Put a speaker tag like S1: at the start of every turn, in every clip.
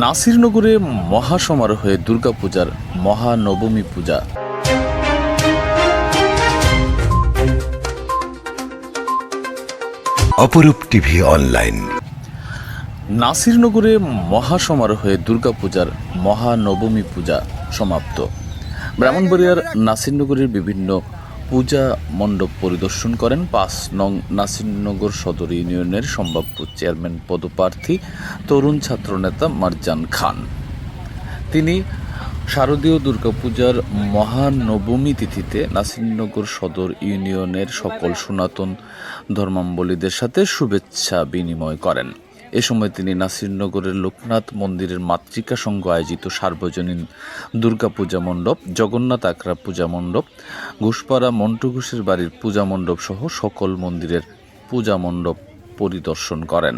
S1: নাসিরনগরে মহাসমারোহে দুর্গাপূজার মহানবমী পূজা।
S2: অপরূপ TV online.
S1: নাসিরনগরে মহাসমারোহে দুর্গাপূজার মহানবমী পূজা সমাপ্ত। ব্রাহ্মণবাড়িয়ার নাসিরনগরের বিভিন্ন পূজা মণ্ডপ পরিদর্শন করেন পাঁচ নং নাসিরনগর সদর ইউনিয়নের সম্ভাব্য চেয়ারম্যান পদপ্রার্থী তরুণ ছাত্রনেতা মারজান খান। তিনি শারদীয় দুর্গাপূজার মহানবমী তিথিতে নাসিরনগর সদর ইউনিয়নের সকল সনাতন ধর্মাবলীদের সাথে শুভেচ্ছা বিনিময় করেন। এ সময় তিনি নাসিরনগরের লোকনাথ মন্দিরের মাতৃকা সংঘ আয়োজিত সার্বজনীন দুর্গাপূজা মণ্ডপ, জগন্নাথ আকরা পূজা মণ্ডপ, ঘুষপাড়া মন্টু ঘোষের বাড়ির পূজা মণ্ডপ সহ সকল মন্দিরের পূজা মণ্ডপ পরিদর্শন করেন।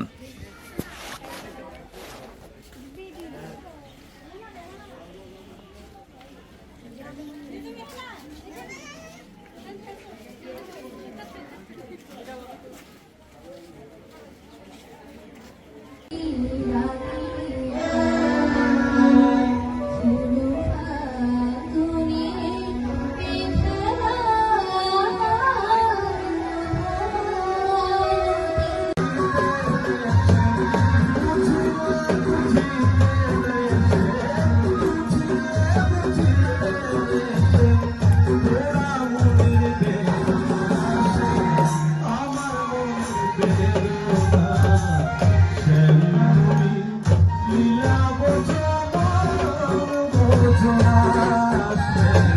S1: Thank you.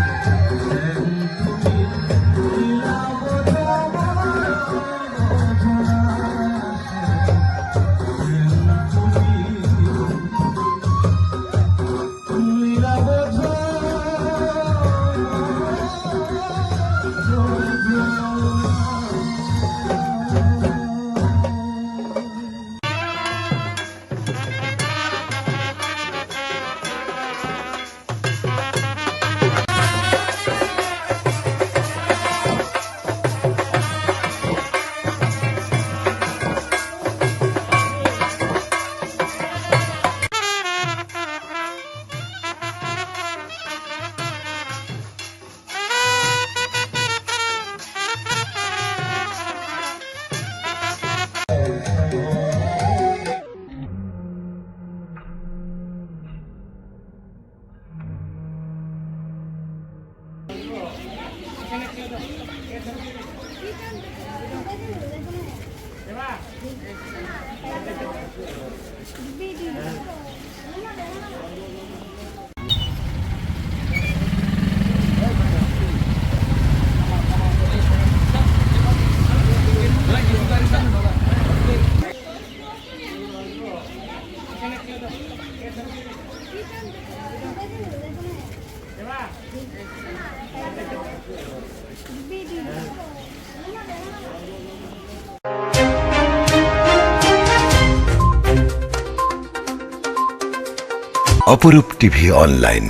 S1: Terima kasih.
S2: Aparup TV online.